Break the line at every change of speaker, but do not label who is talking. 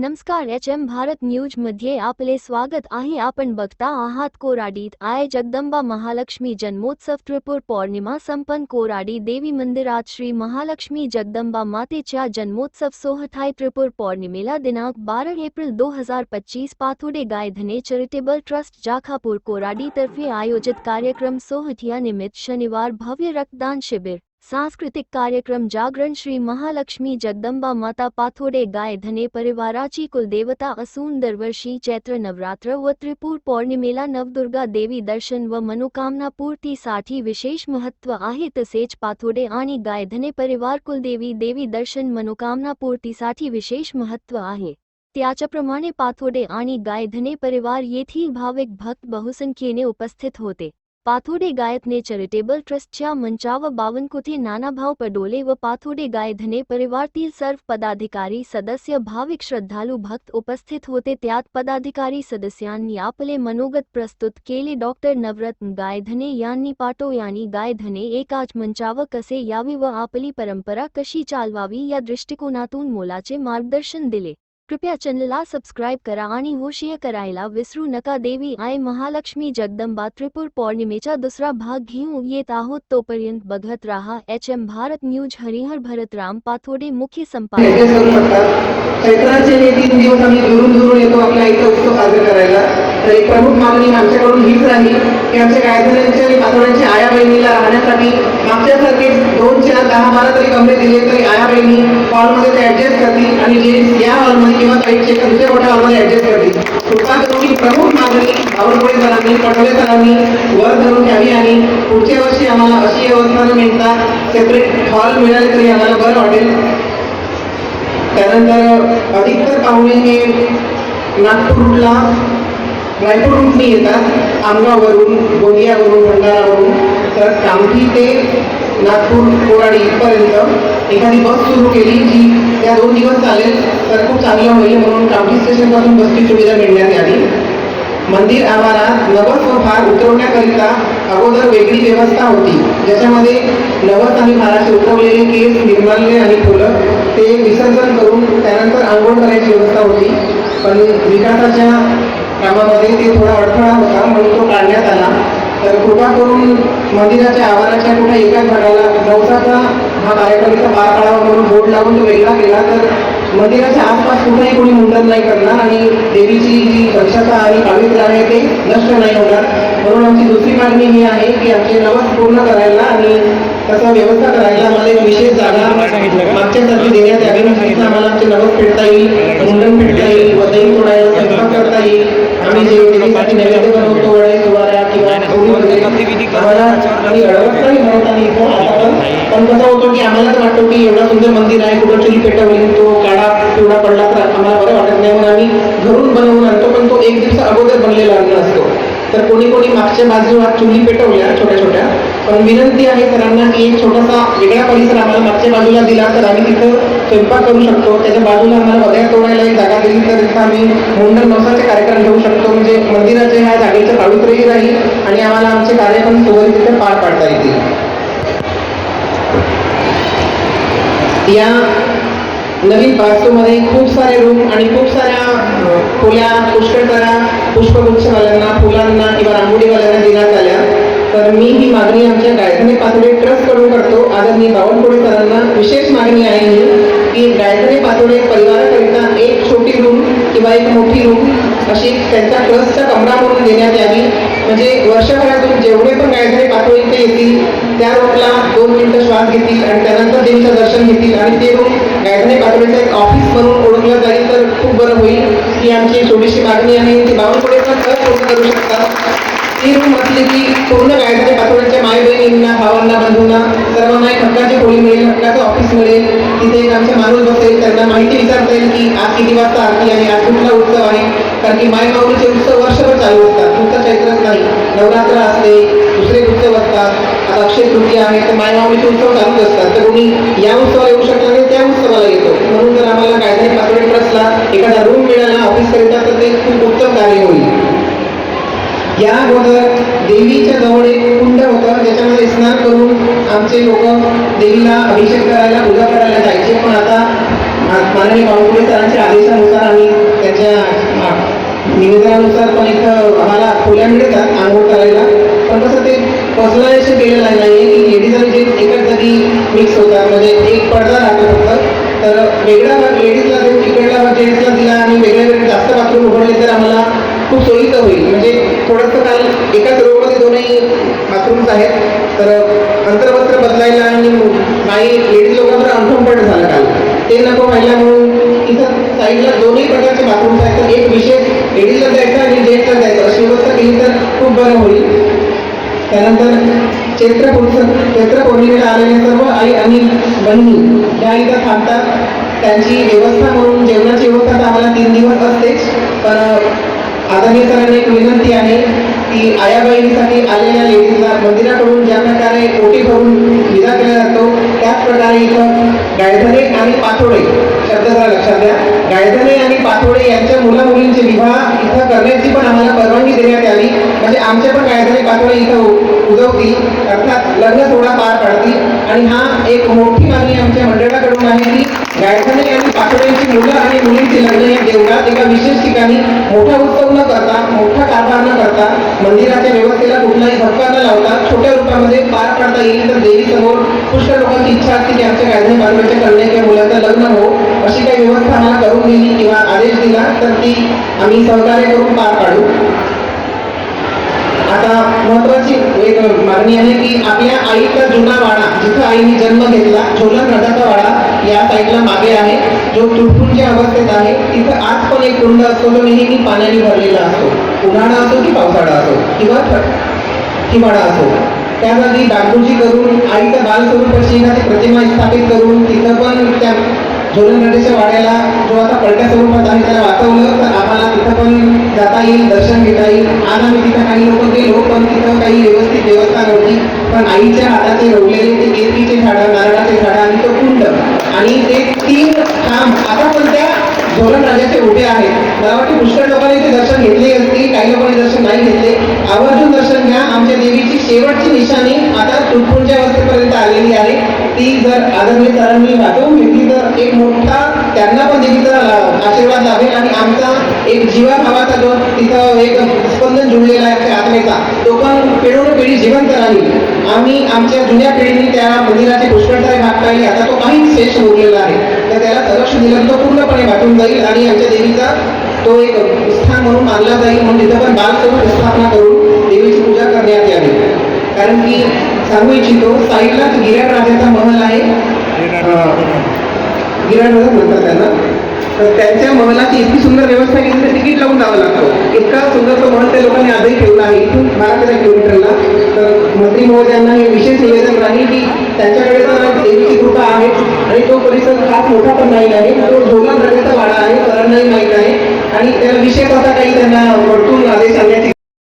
नमस्कार H M Bharat न्यूजमध्ये आपले स्वागत. आहे आपण बघता आहात कोराडीत. आय जगदंबा महालक्ष्मी जन्मोत्सव त्रिपुर पौर्णिमा संपन्न कोराडी देवी मंदिरात श्री महालक्ष्मी जगदंबा मातेच्या जन्मोत्सव सोहठाय त्रिपुर पौर्णिमेला दिनांक बारा एप्रिल दो हजार पच्चीस पाथुडे गायधने चॅरिटेबल ट्रस्ट जाखापूर कोराडी तर्फे आयोजित कार्यक्रम सोहठिया निमित्त शनिवार भव्य रक्तदान शिबिर. सांस्कृतिक कार्यक्रम जागरण श्री महालक्ष्मी जगदंबा माता पाथोडे गाय धने परिवाराची कुलदेवता असून दरवर्षी चैत्र नवरात्र व त्रिपूर पौर्णिमेला नवदुर्गा देवी दर्शन व मनोकामना पूर्तीसाठी विशेष महत्त्व आहे. तसेच पाथोडे आणि गायधने परिवार कुलदेवी देवी दर्शन मनोकामना पूर्तीसाठी विशेष महत्त्व आहे. त्याच्याप्रमाणे पाथोडे आणि गायधने परिवार येथील भाविक भक्त बहुसंख्येने उपस्थित होते. पाथोडे गायतने चॅरिटेबल ट्रस्टच्या मंचावर बावनकुथे नानाभाऊ पडोले व पाथोडे गायधने परिवारातील सर्व पदाधिकारी सदस्य भाविक श्रद्धालू भक्त उपस्थित होते. त्यात पदाधिकारी सदस्यांनी आपले मनोगत प्रस्तुत केले. डॉक्टर नवरत्न गायधने यांनी पाटो यांनी गायधने एकाच मंचावर कसे यावे व आपली परंपरा कशी चालवावी या दृष्टिकोनातून मोलाचे मार्गदर्शन दिले. कृपया चॅनलला सबस्क्राईब करा आणि हो शेअर करायला विसरू नका. देवी आय महालक्ष्मी जगदंबा त्रिपुर पौर्णिमेचा दुसरा भाग घेऊन येत आहोत. तोपर्यंत बघत राहा H M Bharat news Harihar Bharatram Pathode मुख्य संपादक.
चैत्राचे हे तीन दिवस आम्ही दुरून दुरून येतो आपल्या इथं उत्सव साजरा करायला. तर एक प्रमुख मागणी आमच्याकडून हीच राहील की आमच्या गायधनांच्या आणि पाथोड्यांच्या आया बहिणीला राहण्यासाठी मागच्यासारखे दोन चार दहा बारा तरी कमरे दिले तरी आया बहिणी हॉलमध्ये ते ऍडजस्ट करतील आणि हॉलमध्ये किंवा साईडचे एका ऍडजस्ट करतील कृपा करून ही प्रमुख मागणी बावनकुळे सरांनी पटोले सरांनी वर धरून घ्यावी आणि पुढच्या वर्षी आम्हाला अशी व्यवस्था न मिळता सेपरेट हॉल मिळाले तरी आम्हाला बरं वाटेल. त्यानंतर अधिकतर पाहुणे हे नागपूरला रायपूर रूटने येतात आमगाववरून गोंदियावरून भंडारावरून. तर कामठी ते नागपूर कोराडी इथपर्यंत एखादी बस सुरू केली जी त्या दोन दिवस चालेल तर खूप चांगलं होईल म्हणून कामठी स्टेशनपासून बसची सुविधा मिळण्यात यावी. मंदिर आवारात नवस व भार उतरवण्याकरिता अगोदर वेगळी व्यवस्था होती. ज्याच्यामध्ये नवस आणि भाराचे उतरवलेले केस निर्माल्य आणि फुलं ते विसर्जन करून त्यानंतर आंघोळ करायची व्यवस्था होती. पण विकासाच्या कामामध्ये ते थोडा अडथळा होता म्हणून तो काढण्यात आला. तर कृपा करून मंदिराच्या आवाराच्या कुठे एकाच भागाला नवसाचा हा कार्यक्रम इथं पार पाडावा म्हणून बोर्ड लावून तो वेगळा केला तर मंदिराच्या आसपास कुठेही कोणी मुंडन नाही करणार आणि देवीची जी दक्षता आणि पावित्र्य आहे ते नष्ट नाही होणार. म्हणून आमची दुसरी मागणी ही आहे की आमचे नवस पूर्ण करायला आणि तसा व्यवस्था करायला आम्हाला एक विशेष जागा मागच्यासारखी देण्यात यावी म्हणजे आम्हाला आमचे नवस फेडता येईल मुंडन फेडता येईल वदई तोडायला स्वयंपाक करता येईल. आम्ही जे देवीसाठी नैवेद्य पण पण कसं होतं की आम्हाला वाटतो की एवढं सुंदर मंदिर आहे कुठं चुली पेटवली तो काळा पिवळा पडला तर आम्हाला बरं वाटत नाही म्हणून आम्ही घरून बनवून आणतो पण तो एक दिवस अगोदर बनलेला तर कोणी कोणी मागच्या बाजूला चुली पेटवल्या छोट्या छोट्या. पण विनंती आहे सरांना की एक छोटासा वेगळा परिसर आम्हाला मागच्या बाजूला दिला तर आम्ही तिथं स्वयंपाक करू शकतो. त्याच्या बाजूला आम्हाला वगैरे तोडायला एक जागा दिली तर तिथं आम्ही मुंडन नवसाचे कार्यक्रम घेऊ शकतो. म्हणजे मंदिराचे ह्या जागेचं पावित्र्यही राहील आणि आम्हाला आमचे कार्य पण तिथे पार पाडता येतील. या नवीन वास्तूमध्ये खूप सारे रूम आणि खूप साऱ्या फुल्या खोल्या पुष्कळ साऱ्या पुष्पगुच्छवाल्यांना फुलांना किंवा रांगोळीवाल्यांना देण्यात आल्या. तर मी ही मागणी आमच्या गायधने पातोडे ट्रस्टकडून करतो. आदरणीय बावनकुळे सरांना विशेष मागणी आहे ही की गायधने पातोडे परिवाराकरिता एक छोटी रूम किंवा एक मोठी रूम अशी त्यांच्या ट्रस्टचा कमरा म्हणून देण्यात यावी. म्हणजे वर्षभरातून जेवढे पण गायधने पातोडे येतील त्या रूमला दोन मिनिटं श्वास घेतील आणि त्यानंतर देवीचं दर्शन घेतील आणि ते रूम गायधने पातोडीचं एक ऑफिस म्हणून ओळखलं जाईल तर खूप बरं होईल. ही आमची छोटीशी मागणी आहे. ती बावनपुढे पण सहज पूर्ण करू शकतात ती रूम असली की पूर्ण गायधने पातोड्याच्या माय बहिणींना भावांना बंधूंना सर्वांना एक हक्काची खोली मिळेल हक्काचं ऑफिस मिळेल. तिथे एक आमचे माणूस बसेल त्यांना माहिती विचारता येईल की आज किती वाजता आरती आहे आज कुठला उत्सव आहे? कारण की माय माऊलीचे उत्सव वर्षभर चालू असतात तुमचं चैत्रच नाही. नवरात्र असते दुसरे उत्सव असतात आता अक्षय तृतीया आहे तर माय माऊलीचे उत्सव चालूच असतात. तर कोणी या उत्सवाला येऊ शकला नाही त्या उत्सवाला येतो. म्हणून जर आम्हाला गायधने पातोडे ट्रस्टला एखादा रूम मिळाला ऑफिस करिता तर ते खूप उत्तम कार्य होईल. या अगोदर देवीच्या जवळ एक कुंड होतं ज्याच्यामध्ये स्नान करून आमचे लोक देवीला अभिषेक करायला पूजा करायला जायचे पण आता माननीय बावकुळे सरांच्या आदेशानुसार आम्ही त्यांच्या निवेदनानुसार पण इथं आम्हाला खोल्या मिळतात आंघोळ करायला. पण कसं ते पसलायचं केलेलं नाही की लेडीज आणि जे एकाच जागी मिक्स होतात म्हणजे एक पडदा राहतो फक्त. तर वेगळा भाग लेडीजला देऊन इकडला भाग जेंट्सला दिला आणि वेगळे वेगळे जास्त बाथरूम उघडले तर आम्हाला खूप सोयीचं होईल. म्हणजे थोडंसं काल एकाच रोडमध्ये दोनही बाथरूम्स आहेत. तर अंतरवस्त्र बदलायला आणि काही लेडीज लोकांवर अनकम्फर्ट झालं काल. ते नको व्हायला म्हणून इथं साईडला दोन्ही प्रकारचे बाथरूम्स आहेत. तर एक विशेष लेडीजला जायचं आणि जेंट्सला द्यायचं अशी व्यवस्था केली तर खूप बरं होईल. त्यानंतर चैत्र चैत्र पौर्णिमेला आलेले सर्व आई आणि बहिणी ज्या इथं थांबतात. त्यांची व्यवस्था म्हणून जेवणाची व्यवस्था तर आम्हाला तीन दिवस असतेच. पण आदरणीय सरांनी एक विनंती आहे की आया बहिणीसाठी आलेल्या लेडीजला मंदिराकडून ज्या प्रकारे ओटी भरून विदा केला जातो त्याच प्रकारे इथं गायधरे आणि पाथोडे जरा लक्षात द्या. गायधने आणि पाथोडे यांच्या मुला मुलींचे विवाह इथं करण्याची पण आम्हाला परवानगी देण्यात आली म्हणजे आमच्या पण गायधने पाथोडे इथं उजवतील. अर्थात लग्न सोहळा पार पाडतील आणि हा एक मोठी मागणी आमच्या मंडळाकडून आहे की गायधने आणि पाथोड्यांची मुलं आणि मुलींची लग्न या देवळात एका विशेष ठिकाणी मोठा उत्सव न करता मोठा कारभार न करता मंदिराच्या व्यवस्थेला कुठलाही धक्का न लावता छोट्या रूपामध्ये पार पाडता येईल तर देवी समोर पुष्कळ लोकांची इच्छा असते की आमच्या गायधने बांधवाच्या कन्या किंवा मुलाचं लग्न हो अशी काही दिली किंवा आदेश दिला तर ती आम्ही सहकार्य करून पार पाडू. आता महत्वाची एक मागणी आहे की आपल्या आईचा जुना वाडा जिथं आईने जन्म घेतला झोलन रथाचा वाडा या साईडला मागे आहे जो तुटपुंच्या अवस्थेत आहे तिथं आज पण एक कुंड असतो जो नेहमी पाण्याने भरलेला असतो. उन्हाळा असो की पावसाळा असो किंवा हिवाळा असो. त्या जागी डागडुजी करून आईचं बालस्वरूप अशी एखादी प्रतिमा स्थापित करून तिथं पण त्या झोलन नदीच्या वाड्याला जो आता पलट्या स्वरूपात आहे त्याला वाचवलं तर आम्हाला तिथं पण जाता येईल दर्शन घेता येईल. आज आम्ही तिथं काही लोक गेलो पण तिथं काही व्यवस्थित व्यवस्था नव्हती. पण आईच्या हाताचे रोवलेले ते केळीचे झाडं नारळाचे झाडं आणि तो कुंड आणि ते तीन खांब. आता पण त्या झोलन राजाचे उभे आहेत. मला वाटते पुष्कळ लोकांनी ते दर्शन घेतले असतील काही लोकांनी दर्शन नाही घेतले. आवर्जून दर्शन घ्या आमच्या देवीची शेवटची निशाणी आता तुटपुंच्या अवस्थेपर्यंत आलेली आहे. ती जर आदरणीय सरांनी वाचवून घेतली तर एक मोठा त्यांना पण देवीचा आशीर्वाद लाभेल आणि आमचा एक जीवाभावाचा जो तिथं एक स्पंदन जुळलेला आहे आमच्या आत्मेचा तो पण पिढून पिढी जिवंत राहील. आम्ही आमच्या जुन्या पिढीने त्या मंदिराचे पुष्कळ सारे भाग पाहिले. आता तो काहीच शेष उरलेला आहे. तर त्याला संरक्षण दिलं तर तो पूर्णपणे वाटून जाईल आणि आमच्या देवीचा तो एक स्थान म्हणून मानला जाईल. म्हणून तिथं पण बालस्वरूप स्थापना करू देवीची पूजा करण्यात यावी कारण की सांगू इच्छितो साईडलाच गिर्याड राजाचा महल आहे. अं, गिर्याड राजा म्हणतात त्यांना. तर त्यांच्या महलाची इतकी सुंदर व्यवस्था केली तर तिकीट लावून जावं लागतं. इतका सुंदर तो महल त्या लोकांनी आजही ठेवला आहे. इथून बारा तेरा किलोमीटरला. तर मंत्री महोदयांना हे विशेष निवेदन राहील की त्यांच्याकडे तर देवीची कृपा आहे आणि तो परिसर फार मोठा पण नाही आहे. तो झोला प्रकारचा वाडा आहे सरांनाही माहीत आहे. आणि त्याला विशेष असा काही त्यांना वरतून आदेश आणण्याची